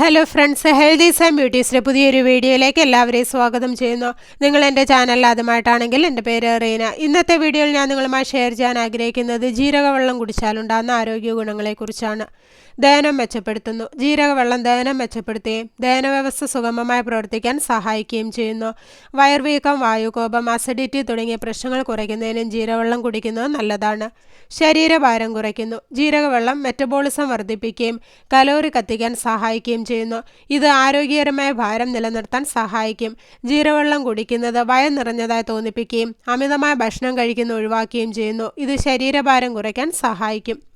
Hello friends healthies and ബ്യൂട്ടീസിന്റെ പുതിയൊരു വീഡിയോയിലേക്ക് എല്ലാവരെയും സ്വാഗതം ചെയ്യുന്നു. നിങ്ങൾ എന്റെ ചാനൽ ആദ്യമായിട്ടാണെങ്കിൽ എന്റെ പേര് റീന. ഇന്നത്തെ വീഡിയോയിൽ ഞാൻ നിങ്ങളുമായി ഷെയർ ചെയ്യാൻ ആഗ്രഹിക്കുന്നത് ജീരകവെള്ളം കുടിച്ചാലുണ്ടാകുന്ന ആരോഗ്യ ഗുണങ്ങളെക്കുറിച്ചാണ് ദഹനം മെച്ചപ്പെടുത്തുന്നു. ജീരകവെള്ളം ദഹനം മെച്ചപ്പെടുത്തുകയും ദഹന വ്യവസ്ഥ സുഗമമായി പ്രവർത്തിക്കാൻ സഹായിക്കുകയും ചെയ്യുന്നു. വയർവീക്കം വായുകോപം അസിഡിറ്റി തുടങ്ങിയ പ്രശ്നങ്ങൾ കുറയ്ക്കുന്നതിനും ജീരകവെള്ളം കുടിക്കുന്നത് നല്ലതാണ്. ശരീരഭാരം കുറയ്ക്കുന്നു. ജീരകവെള്ളം മെറ്റബോളിസം വർദ്ധിപ്പിക്കുകയും കലോറി കത്തിക്കാൻ സഹായിക്കുകയും ചെയ്യുന്നു. ഇത് ആരോഗ്യകരമായ ഭാരം നിലനിർത്താൻ സഹായിക്കും. ജീരവെള്ളം കുടിക്കുന്നത് വയം നിറഞ്ഞതായി തോന്നിപ്പിക്കുകയും അമിതമായ ഭക്ഷണം കഴിക്കുന്ന ഒഴിവാക്കുകയും ചെയ്യുന്നു. ഇത് ശരീരഭാരം കുറയ്ക്കാൻ സഹായിക്കും.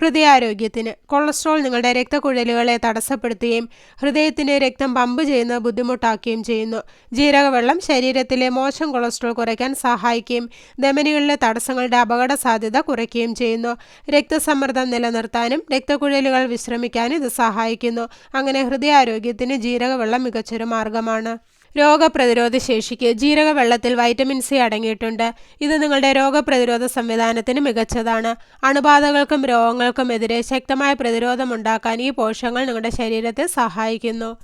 ഹൃദയാരോഗ്യത്തിന്. കൊളസ്ട്രോൾ നിങ്ങളുടെ രക്തക്കുഴലുകളെ തടസ്സപ്പെടുത്തുകയും ഹൃദയത്തിന് രക്തം പമ്പ് ചെയ്യുന്ന ബുദ്ധിമുട്ടാക്കുകയും ചെയ്യുന്നു. ജീരകവെള്ളം ശരീരത്തിലെ മോശം കൊളസ്ട്രോൾ കുറയ്ക്കാൻ സഹായിക്കുകയും ധമനികളിലെ തടസ്സങ്ങളുടെ അപകട സാധ്യത കുറയ്ക്കുകയും ചെയ്യുന്നു. രക്തസമ്മർദ്ദം നിലനിർത്താനും രക്തക്കുഴലുകൾ വിശ്രമിക്കാനും ഇത് സഹായിക്കുന്നു. അങ്ങനെ ഹൃദയാരോഗ്യത്തിന് ജീരകവെള്ളം മികച്ചൊരു മാർഗമാണ്. രോഗപ്രതിരോധ ശേഷിക്ക് ജീരക വെള്ളത്തിൽ വൈറ്റമിൻ സി അടങ്ങിയിട്ടുണ്ട്. ഇത് നിങ്ങളുടെ രോഗപ്രതിരോധ സംവിധാനത്തിന് മികച്ചതാണ്. അണുബാധകൾക്കും രോഗങ്ങൾക്കും എതിരെ ശക്തമായ പ്രതിരോധമുണ്ടാക്കാൻ ഈ പോഷകങ്ങൾ നിങ്ങളുടെ ശരീരത്തെ സഹായിക്കുന്നു.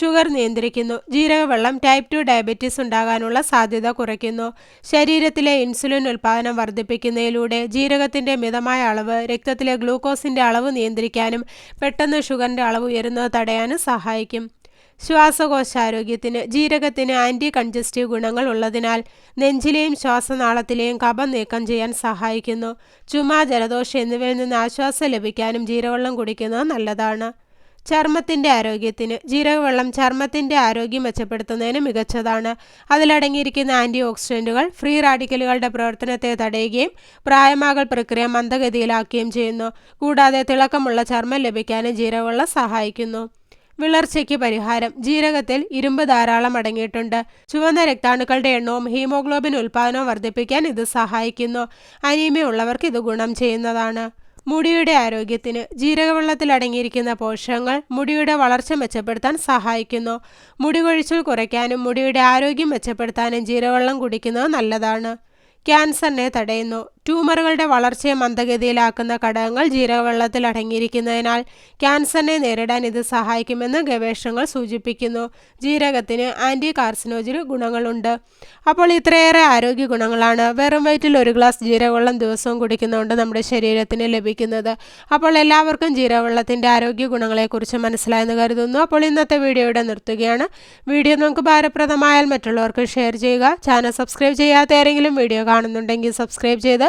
ഷുഗർ നിയന്ത്രിക്കുന്നു. ജീരകവെള്ളം ടൈപ്പ് ടു ഡയബറ്റീസ് ഉണ്ടാകാനുള്ള സാധ്യത കുറയ്ക്കുന്നു. ശരീരത്തിലെ ഇൻസുലിൻ ഉൽപ്പാദനം വർദ്ധിപ്പിക്കുന്നതിലൂടെ ജീരകത്തിന്റെ മിതമായ അളവ് രക്തത്തിലെ ഗ്ലൂക്കോസിന്റെ അളവ് നിയന്ത്രിക്കാനും പെട്ടെന്ന് ഷുഗറിന്റെ അളവ് ഉയരുന്നത് തടയാനും സഹായിക്കും. ശ്വാസകോശാരോഗ്യത്തിന് ജീരകത്തിന് ആന്റി കൺജസ്റ്റീവ് ഗുണങ്ങൾ ഉള്ളതിനാൽ നെഞ്ചിലെയും ശ്വാസനാളത്തിലെയും കഫം നീക്കം ചെയ്യാൻ സഹായിക്കുന്നു. ചുമ ജലദോഷം എന്നിവയിൽ നിന്ന് ആശ്വാസം ലഭിക്കാനും ജീരകവെള്ളം കുടിക്കുന്നത് നല്ലതാണ്. ചർമ്മത്തിന്റെ ആരോഗ്യത്തിന് ജീരകവെള്ളം ചർമ്മത്തിന്റെ ആരോഗ്യം മെച്ചപ്പെടുത്തുന്നതിന് മികച്ചതാണ്. അതിലടങ്ങിയിരിക്കുന്ന ആന്റി ഓക്സിഡന്റുകൾ ഫ്രീ റാഡിക്കലുകളുടെ പ്രവർത്തനത്തെ തടയുകയും പ്രായമാകൽ പ്രക്രിയ മന്ദഗതിയിലാക്കുകയും ചെയ്യുന്നു. കൂടാതെ തിളക്കമുള്ള ചർമ്മം ലഭിക്കാനും ജീരകവെള്ളം സഹായിക്കുന്നു. വിളർച്ചയ്ക്ക് പരിഹാരം. ജീരകത്തിൽ ഇരുമ്പ് ധാരാളം അടങ്ങിയിട്ടുണ്ട്. ചുവന്ന രക്താണുക്കളുടെ എണ്ണവും ഹീമോഗ്ലോബിൻ ഉൽപ്പാദനവും വർദ്ധിപ്പിക്കാൻ ഇത് സഹായിക്കുന്നു. അനീമിയ ഉള്ളവർക്ക് ഇത് ഗുണം ചെയ്യുന്നതാണ്. മുടിയുടെ ആരോഗ്യത്തിന് ജീരകവെള്ളത്തിൽ അടങ്ങിയിരിക്കുന്ന പോഷകങ്ങൾ മുടിയുടെ വളർച്ച മെച്ചപ്പെടുത്താൻ സഹായിക്കുന്നു. മുടി കൊഴിച്ചിൽ കുറയ്ക്കാനും മുടിയുടെ ആരോഗ്യം മെച്ചപ്പെടുത്താനും ജീരകവെള്ളം കുടിക്കുന്നത് നല്ലതാണ്. ക്യാൻസറിനെ തടയുന്നു. ട്യൂമറുകളുടെ വളർച്ചയെ മന്ദഗതിയിലാക്കുന്ന ഘടകങ്ങൾ ജീരകവെള്ളത്തിൽ അടങ്ങിയിരിക്കുന്നതിനാൽ ക്യാൻസറിനെ നേരിടാൻ ഇത് സഹായിക്കുമെന്ന് ഗവേഷണങ്ങൾ സൂചിപ്പിക്കുന്നു. ജീരകത്തിന് ആന്റി കാർസിനോജിന് ഗുണങ്ങളുണ്ട്. അപ്പോൾ ഇത്രയേറെ ആരോഗ്യ ഗുണങ്ങളാണ്. വെറും വയറ്റിൽ ഒരു ഗ്ലാസ് ജീരകവെള്ളം ദിവസവും കുടിക്കുന്നതുകൊണ്ട് നമ്മുടെ ശരീരത്തിന് ലഭിക്കുന്നത്. അപ്പോൾ എല്ലാവർക്കും ജീരകവെള്ളത്തിന്റെ ആരോഗ്യ ഗുണങ്ങളെക്കുറിച്ച് മനസ്സിലായെന്ന് കരുതുന്നു. അപ്പോൾ ഇന്നത്തെ വീഡിയോ ഇവിടെ നിർത്തുകയാണ്. വീഡിയോ നമുക്ക് ഭാരപ്രദമായാൽ മറ്റുള്ളവർക്ക് ഷെയർ ചെയ്യുക. ചാനൽ സബ്സ്ക്രൈബ് ചെയ്യാത്ത ആരെങ്കിലും വീഡിയോ കാണുന്നുണ്ടെങ്കിൽ സബ്സ്ക്രൈബ് ചെയ്ത്